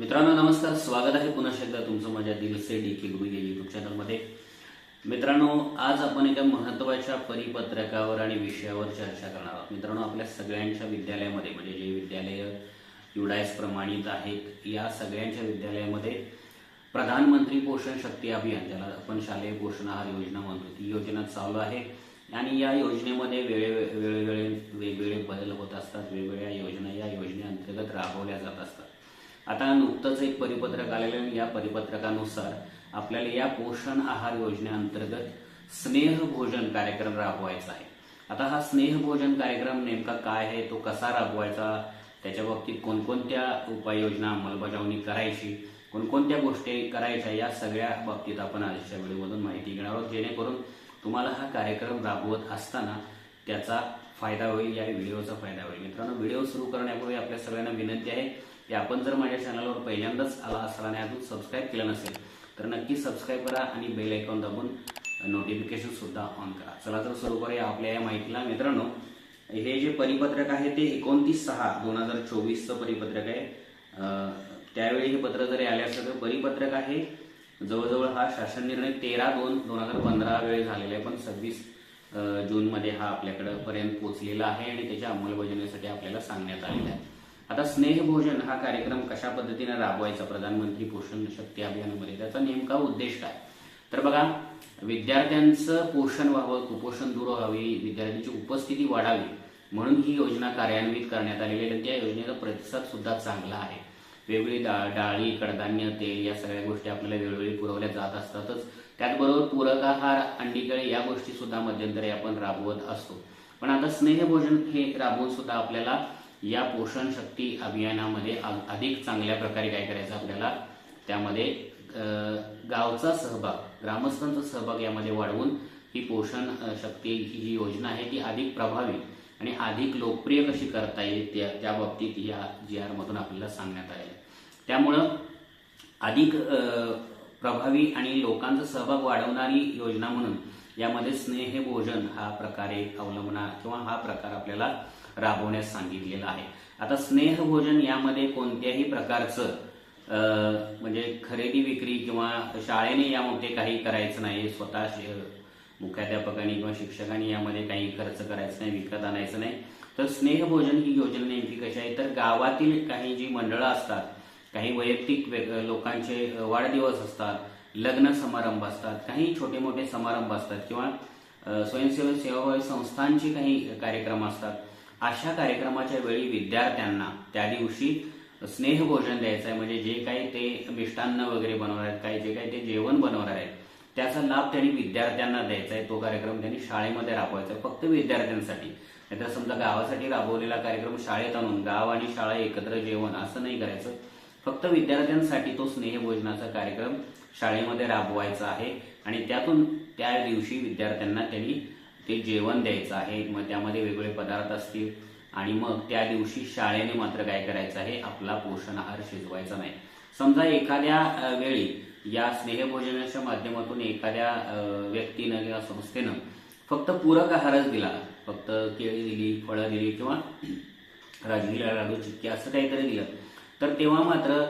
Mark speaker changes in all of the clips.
Speaker 1: मित्रांनो नमस्कार. स्वागत आहे पुन्हा एकदा तुमचं माझ्या दिलसे डी के गुरु या युट्यूब चॅनलमध्ये मित्रांनो आज आपण एका महत्त्वाच्या परिपत्रकावर आणि विषयावर चर्चा करणार आहोत. मित्रांनो आपल्या सगळ्यांच्या विद्यालयामध्ये म्हणजे जे विद्यालय युडायस प्रमाणित आहेत या सगळ्यांच्या विद्यालयामध्ये प्रधानमंत्री पोषण शक्ती अभियान ज्याला आपण शालेय पोषण आहार योजना म्हणतो ती योजना चालू आहे. आणि या योजनेमध्ये वेळे वेळोवेळी वेगवेगळे बदल होत असतात. वेगवेगळ्या योजना या योजनेअंतर्गत राबवल्या जात असतात. आता नुकतंच एक परिपत्रक आलेलं आहे. या परिपत्रकानुसार आपल्याला या पोषण आहार योजनेअंतर्गत स्नेह भोजन कार्यक्रम राबवायचा आहे आता हा स्नेह भोजन कार्यक्रम नेमका काय आहे तो कसा राबवायचा त्याच्या बाबतीत कोणकोणत्या उपाययोजना अंमलबजावणी करायची कोणकोणत्या गोष्टी करायच्या या सगळ्या बाबतीत आपण आजच्या व्हिडिओमधून माहिती घेणार आहोत जेणेकरून तुम्हाला हा कार्यक्रम राबवत असताना त्याचा फायदा होईल या व्हिडिओचा फायदा होईल मित्रांनो व्हिडिओ सुरू करण्यापूर्वी आपल्या सगळ्यांना विनंती आहे की आपण जर माझ्या चॅनलवर पहिल्यांदाच आला असाल आणि अजून सबस्क्राईब केलं नसेल तर नक्की सबस्क्राईब करा आणि बेल आयकॉन दाबून नोटिफिकेशन सुद्धा ऑन करा. चला तर सुरू करूया आपल्या या माहितीला. मित्रांनो हे जे परिपत्रक आहे ते एकोणतीस सहा दोन हजार चोवीसचं परिपत्रक आहे. त्यावेळी हे पत्र जरी आले असलं तर परिपत्रक आहे. जवळजवळ हा शासन निर्णय तेरा दोन दोन हजार पंधरा वेळी झालेला आहे पण सव्वीस जूनमध्ये हा आपल्याकडं पर्यंत पोहोचलेला आहे आणि त्याच्या अंमलबजावणीसाठी आपल्याला सांगण्यात आलेला आहे. आता स्नेहभोजन हा कार्यक्रम कशा पद्धतीने राबवायचा? प्रधानमंत्री पोषण शक्ती अभियानामध्ये. त्याचा नेमका उद्देश काय? तर बघा विद्यार्थ्यांचं पोषण व्हावं कुपोषण दूर व्हावी विद्यार्थ्यांची उपस्थिती वाढावी म्हणून ही योजना कार्यान्वित करण्यात आलेली आहे. आणि त्या योजनेचा प्रतिसाद सुद्धा चांगला आहे. वेगवेगळी डाळ डाळी कडधान्य तेल या सगळ्या गोष्टी आपल्याला वेळोवेळी पुरवल्या जात असतातच. त्याचबरोबर पूरक आहार अंडीकळे या गोष्टी सुद्धा मध्यंतरी आपण राबवत असतो. पण आता स्नेहभोजन हे राबवून सुद्धा आपल्याला या पोषण शक्ती अभियानामध्ये अधिक चांगल्या प्रकारे काय करायचं आपल्याला? त्यामध्ये गावचा सहभाग ग्रामस्थांचा सहभाग यामध्ये वाढवून ही पोषण शक्ती ही जी योजना आहे ती अधिक प्रभावी आणि अधिक लोकप्रिय कशी करता येईल त्या त्या बाबतीत या जी आर मधून आपल्याला सांगण्यात आलेलं त्यामुळं अधिक प्रभावी आणि लोकांचा सहभाग वाढवणारी योजना म्हणून यामध्ये स्नेह भोजन हा प्रकारे अवलंबणार किंवा हा प्रकार आपल्याला राबवण्यास सांगितलेलं आहे. आता स्नेह भोजन यामध्ये कोणत्याही प्रकारचं म्हणजे खरेदी विक्री किंवा शाळेने यामध्ये काही करायचं नाही स्वतः शे- मुख्याध्यापकांनी किंवा शिक्षकांनी यामध्ये काही खर्च करायचं नाही विकत आणायचं नाही. तर स्नेहभोजन ही योजना नेमकी कशी आहे? तर गावातील काही जी मंडळं असतात काही वैयक्तिक लोकांचे वाढदिवस असतात लग्न समारंभ असतात काही छोटे मोठे समारंभ असतात किंवा स्वयंसेवक सेवाभावी संस्थांचे काही कार्यक्रम असतात. अशा कार्यक्रमाच्या वेळी विद्यार्थ्यांना त्या दिवशी स्नेहभोजन द्यायचं आहे म्हणजे जे काही ते मिष्टान्न वगैरे बनवणार आहेत काही जे काही ते जेवण बनवणार आहेत त्याचा लाभ त्यांनी विद्यार्थ्यांना द्यायचा आहे तो कार्यक्रम त्यांनी शाळेमध्ये राबवायचा आहे फक्त विद्यार्थ्यांसाठी. नाहीतर समजा गावासाठी राबवलेला कार्यक्रम शाळेत आणून गाव आणि शाळा एकत्र जेवण असं नाही करायचं. फक्त विद्यार्थ्यांसाठी तो स्नेहभोजनाचा कार्यक्रम शाळेमध्ये राबवायचा आहे. आणि त्यातून त्या दिवशी विद्यार्थ्यांना त्यांनी ते जेवण द्यायचं आहे मग त्यामध्ये वेगवेगळे पदार्थ असतील. आणि मग त्या दिवशी शाळेने मात्र काय करायचं आहे आपला पोषण आहार शिजवायचा नाही. समजा एखाद्या वेळी या स्नेहभोजनाच्या माध्यमातून एखाद्या व्यक्तीनं किंवा संस्थेनं फक्त पूरक आहारच दिला फक्त केळी दिली फळं दिली किंवा राजगिरा लाडू चिक्की असं काहीतरी दिलं तर तेव्हा मात्र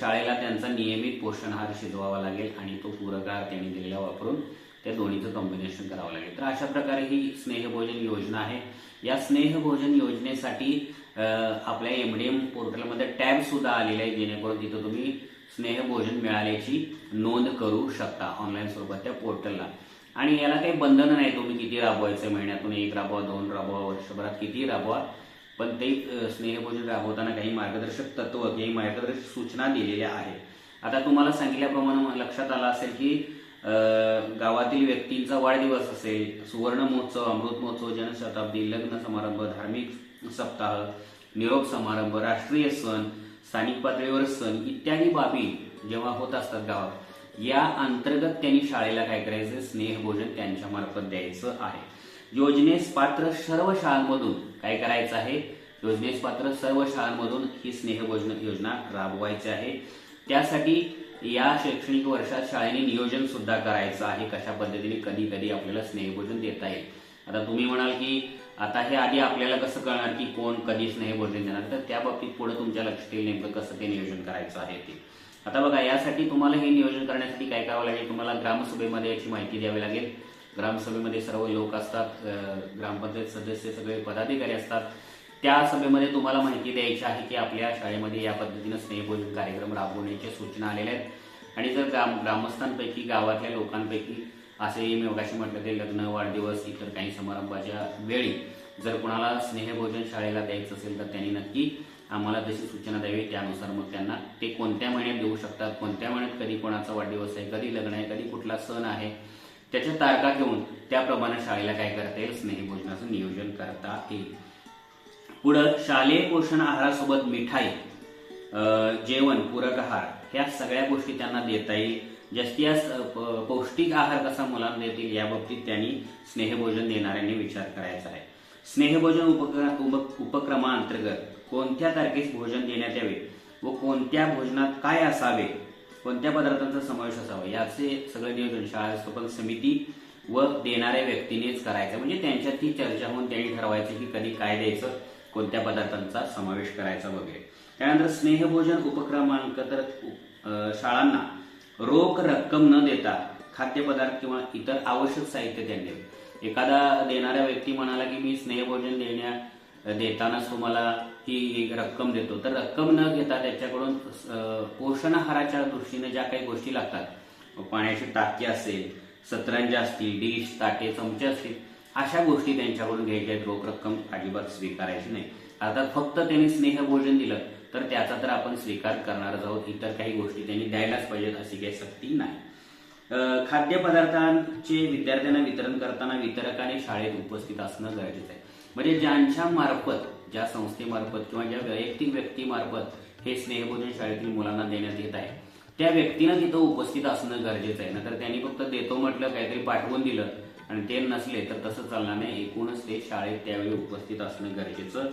Speaker 1: शाळेला त्यांचा नियमित पोषण आहार शिजवावा लागेल आणि तो पूरक आहार त्यांनी दिलेला वापरून त्या दोन्हीचं कॉम्बिनेशन करावं लागेल. तर अशा प्रकारे ही स्नेहभोजन योजना आहे. या स्नेहभोजन योजनेसाठी अ, आपल्या एमडीएम पोर्टलमध्ये टॅब सुद्धा आलेला आहे जेणेकरून तिथं तुम्ही स्नेहभोजन मिळाल्याची नोंद करू शकता ऑनलाईन स्वरूपात त्या पोर्टलला. आणि याला काही बंधन नाही तुम्ही किती राबवायचं महिन्यातून एक राबवा दोन राबवा वर्षभरात किती राबवा. पण ते स्नेहभोजन राबवताना काही मार्गदर्शक तत्व काही मार्गदर्शक सूचना दिलेल्या आहेत. आता तुम्हाला सांगितल्याप्रमाणे लक्षात आलं असेल की गावातील व्यक्तींचा वाढदिवस असेल सुवर्ण महोत्सव अमृत महोत्सव जनशताब्दी लग्न समारंभ धार्मिक सप्ताह निरोप समारंभ राष्ट्रीय सण स्थानिक पातळीवर सण इत्यादी बाबी जेव्हा होत असतात गावात या अंतर्गत त्यांनी शाळेला काय करायचं? स्नेहभोजन त्यांच्या मार्फत द्यायचं आहे. योजनेस पात्र सर्व शाळांमधून काय करायचं आहे? योजनेस पात्र सर्व शाळांमधून ही स्नेहभोजन योजना राबवायची आहे. त्यासाठी या शैक्षणिक वर्षात शाळेने नियोजन सुद्धा करायचं आहे कशा पद्धतीने कधी कधी आपल्याला स्नेहभोजन देता येईल. आता तुम्ही म्हणाल की आता हे आधी आपल्याला कसं कळणार की कोण कधी स्नेहभोजन देणार? तर त्या बाबतीत पुढे तुमच्या लक्षात येईल नेमकं कसं ते नियोजन करायचं आहे ते. आता बघा यासाठी तुम्हाला हे नियोजन करण्यासाठी काय करावं लागेल? तुम्हाला ग्रामसभेमध्ये याची माहिती द्यावी लागेल. ग्रामसभेमध्ये सर्व लोक असतात ग्रामपंचायत सदस्य सगळे पदाधिकारी असतात. त्या सभेमध्ये तुम्हाला माहिती द्यायची आहे की आपल्या शाळेमध्ये या पद्धतीनं स्नेहभोजन कार्यक्रम राबवण्याच्या सूचना आलेल्या आहेत. आणि जर ग्राम ग्रामस्थांपैकी गावातल्या लोकांपैकी असे मी मगाशी म्हटलं ते लग्न वाढदिवस इतर काही समारंभाच्या वेळी जर कोणाला स्नेहभोजन शाळेला द्यायचं असेल तर त्यांनी नक्की आम्हाला जशी सूचना द्यावी. त्यानुसार मग त्यांना ते कोणत्या महिन्यात देऊ शकतात कोणत्या महिन्यात कधी कोणाचा वाढदिवस आहे कधी लग्न आहे कधी कुठला सण आहे त्याच्या तारखा घेऊन त्याप्रमाणे शाळेला काय करता येईल? स्नेहभोजनाचं नियोजन करता येईल. पुढं शालेय पोषण आहारासोबत मिठाई जेवण पूरक आहार ह्या सगळ्या गोष्टी त्यांना देता येईल. जास्तीत जास्त पौष्टिक आहार कसा मुलांना देतील या बाबतीत त्यांनी स्नेहभोजन देणाऱ्यांनी विचार करायचा आहे. स्नेहभोजन उपक्र उपक्रमाअंतर्गत कोणत्या तारखेस भोजन देण्यात यावे व कोणत्या भोजनात काय असावे कोणत्या पदार्थांचा समावेश असावा याचे सगळे नियोजन शाळा व्यवस्थापन समिती व देणाऱ्या व्यक्तीनेच करायचं. म्हणजे त्यांच्यात ती चर्चा होऊन त्यांनी ठरवायचं की कधी काय द्यायचं कोणत्या पदार्थांचा समावेश करायचा वगैरे. त्यानंतर स्नेहभोजन उपक्रमांक तर शाळांना रोख रक्कम न देता खाद्यपदार्थ किंवा इतर आवश्यक साहित्य त्यांनी एखादा देणाऱ्या व्यक्ती म्हणाला की मी स्नेहभोजन देण्या देतानाच तुम्हाला ही रक्कम देतो. तर रक्कम न घेता त्याच्याकडून पोषण आहाराच्या दृष्टीने ज्या काही गोष्टी लागतात पाण्याची टाकी असेल सतरंजा असतील डिश ताटे चमचे असतील अशा गोष्टी त्यांच्याकडून घ्यायच्या आहेत. रोख रक्कम अजिबात स्वीकारायची नाही. अर्थात फक्त त्यांनी स्नेहभोजन दिलं तर त्याचा तर आपण स्वीकार करणार आहोत. इतर काही गोष्टी त्यांनी द्यायलाच पाहिजेत अशी काही सक्ती नाही. खाद्यपदार्थांचे विद्यार्थ्यांना वितरण करताना वितरकाने शाळेत उपस्थित असणं गरजेचं आहे. म्हणजे ज्यांच्या मार्फत ज्या संस्थेमार्फत किंवा ज्या वैयक्तिक व्यक्तीमार्फत हे स्नेहभोजन शाळेतील मुलांना देण्यात येत आहे त्या व्यक्तीनं तिथं उपस्थित असणं गरजेचं आहे. नंतर त्यांनी फक्त देतो म्हटलं काहीतरी पाठवून दिलं आणि ते नसले तर तसं चालणार नाही एकूणच ते शाळेत त्यावेळी उपस्थित असणं गरजेचं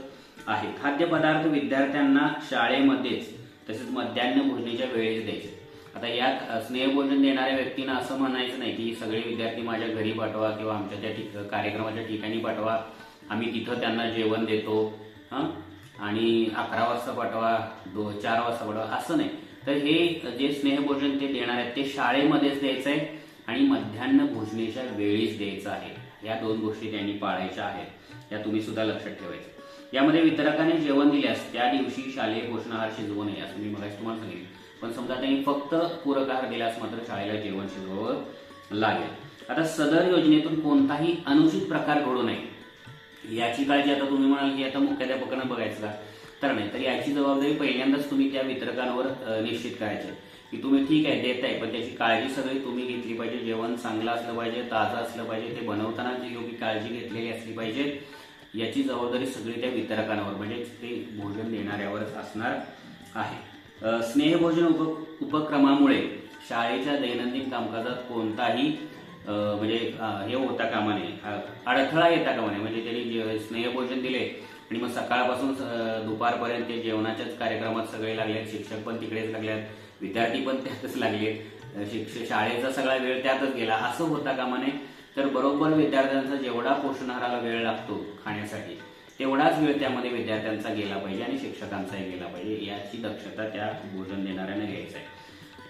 Speaker 1: आहे. खाद्यपदार्थ विद्यार्थ्यांना शाळेमध्येच तसेच मध्यान्ह भोजनाच्या वेळेस द्यायचे. आता यात स्नेहभोजन देणाऱ्या व्यक्तींना असं म्हणायचं नाही की सगळे विद्यार्थी माझ्या घरी पाठवा किंवा आमच्या त्या ठिक कार्यक्रमाच्या ठिकाणी पाठवा. आम्ही तिथं त्यांना जेवण देतो हं? आणि अकरा वाजता पाठवा दो चार वाजता पाठवा असं नाही. तर हे जे स्नेहभोजन ते देणार आहेत ते शाळेमध्येच द्यायचं आहे आणि मध्यान्ह भोजनेच्या वेळीच द्यायचं आहे. या दोन गोष्टी त्यांनी पाळायच्या आहेत. या तुम्ही सुद्धा लक्षात ठेवायच्या यामध्ये वितरकाने जेवण दिल्यास त्या दिवशी शालेय पोषण आहार शिजवू नये असं मी मगाशी तुम्हाला सांगितलं. पण समजा त्यांनी फक्त पूरक आहार दिल्यास मात्र शाळेला जेवण शिजवावं लागेल. आता सदर योजनेतून कोणताही अनुचित प्रकार घडू नये. याची काळजी आता तुम्ही म्हणाल की आता मुख्याध्यापकांना बघायचं का? तर नाही. तर याची जबाबदारी पहिल्यांदाच तुम्ही त्या वितरकांवर निश्चित करायची की तुम्ही ठीक आहे देत आहे पण त्याची काळजी सगळी तुम्ही घेतली पाहिजे जेवण चांगलं असलं पाहिजे ताजं असलं पाहिजे ते बनवताना जी योग्य काळजी घेतलेली असली पाहिजे याची जबाबदारी सगळी त्या वितरकांवर म्हणजे ते भोजन देणाऱ्यावरच असणार आहे. स्नेहभोजन उप उपक्रमामुळे शाळेच्या दैनंदिन कामकाजात कोणताही म्हणजे हे होता कामा नये अडथळा येता कामा नये म्हणजे त्यांनी जे स्नेहभोजन दिले आणि मग सकाळपासून दुपारपर्यंत ते जेवणाच्याच कार्यक्रमात सगळे लागलेत शिक्षक पण तिकडेच लागल्यात विद्यार्थी पण त्यातच लागलेत शिक्षक शाळेचा सगळा वेळ त्यातच गेला. असं होता कामा नये तर बरोबर विद्यार्थ्यांचा जेवढा पोषण आहाराला वेळ लागतो खाण्यासाठी तेवढाच वेळ त्यामध्ये विद्यार्थ्यांचा गेला पाहिजे आणि शिक्षकांचाही गेला पाहिजे याची दक्षता त्या भोजन देणाऱ्याने घ्यायचं आहे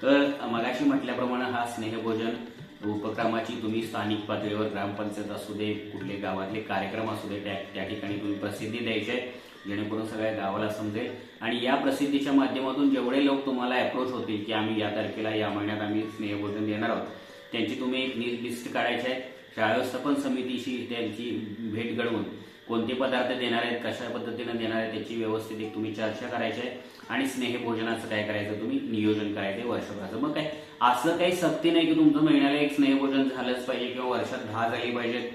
Speaker 1: तर मगाशी म्हटल्याप्रमाणे हा स्नेहभोजन उपक्रमाची तुम्ही स्थानिक पातळीवर ग्रामपंचायत असू दे कुठले गावातले कार्यक्रम असू दे त्या त्या ठिकाणी तुम्ही प्रसिद्धी द्यायची आहे जेणेकरून सगळ्या गावाला समजेल. आणि या प्रसिद्धीच्या माध्यमातून जेवढे लोक तुम्हाला अप्रोच होतील की आम्ही या तारखेला या महिन्यात आम्ही स्नेहभोजन देणार आहोत त्यांची तुम्ही एक लिस्ट काढायची आहे. शाळा व्यवस्थापन समितीशी त्यांची भेट घडवून कोणते पदार्थ देणार आहेत कशा पद्धतीनं देणार आहेत त्याची व्यवस्थित एक तुम्ही चर्चा करायची आहे. आणि स्नेहभोजनाचं काय करायचं तुम्ही नियोजन करायचं वर्षभराचं. मग काय? असं काही सक्ती नाही की तुमचं महिन्याला एक स्नेहभोजन झालंच पाहिजे किंवा वर्षात दहा झाली पाहिजेत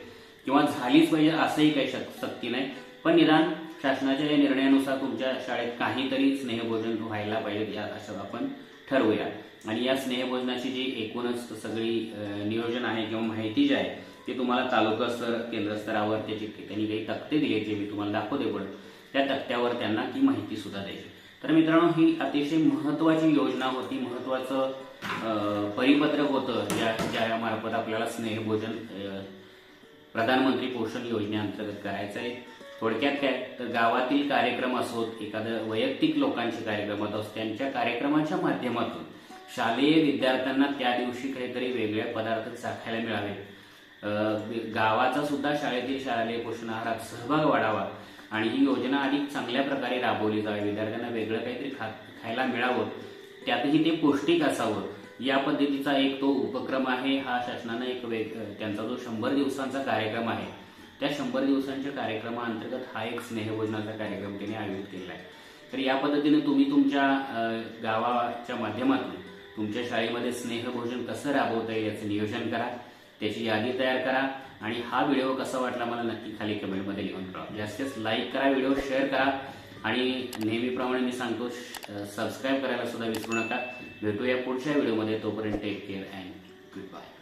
Speaker 1: किंवा झालीच पाहिजे असंही काही शक- सक्ती नाही. पण निदान शासनाच्या या निर्णयानुसार तुमच्या शाळेत काहीतरी स्नेहभोजन व्हायला पाहिजे या असं आपण ठरवूया. आणि या स्नेहभोजनाची जी एकूणच सगळी नियोजन आहे किंवा माहिती जी आहे ती तुम्हाला तालुका स्तर केंद्र स्तरावर त्याची त्यांनी काही तक्ते दिले जे मी तुम्हाला दाखवते पण त्या तक्त्यावर त्यांना ती माहिती सुद्धा द्यायची. तर मित्रांनो ही अतिशय महत्वाची योजना होती. महत्वाचं परिपत्रक होतं ज्या ज्या मार्फत आपल्याला स्नेहभोजन प्रधानमंत्री पोषण योजनेअंतर्गत करायचं आहे. थोडक्यात काय तर गावातील कार्यक्रम असोत एखादं वैयक्तिक लोकांचे कार्यक्रम असोत त्यांच्या कार्यक्रमाच्या माध्यमातून शालेय विद्यार्थ्यांना त्या दिवशी काहीतरी वेगळे पदार्थ चाखायला मिळावे. गावाचा सुद्धा शाळेतील शालेय पोषण आहारात सहभाग वाढावा आणि ही योजना अधिक चांगल्या प्रकारे राबवली जावी विद्यार्थ्यांना वेगळं काहीतरी खा खायला मिळावं त्यातही ते पौष्टिक असावं या पद्धतीचा एक तो उपक्रम आहे. हा शासनानं एक वेग त्यांचा जो शंभर दिवसांचा कार्यक्रम आहे त्या शंभर दिवसांच्या कार्यक्रमाअंतर्गत हा एक स्नेहभोजनाचा कार्यक्रम त्यांनी आयोजित केलेला आहे. तर या पद्धतीने तुम्ही तुमच्या गावाच्या माध्यमातून तुमच्या शाळेमध्ये स्नेहभोजन कसं राबवता येईल याचं नियोजन करा त्याची यादी तयार करा आणि हा व्हिडिओ कसा वाटला मला नक्की खाली कमेंटमध्ये लिहून कळवा. जास्तीत जास्त लाईक करा व्हिडिओ शेअर करा आणि नेहमीप्रमाणे मी सांगतो सबस्क्राईब करायला सुद्धा विसरू नका. भेटूया पुढच्या व्हिडिओमध्ये. तोपर्यंत take care and good bye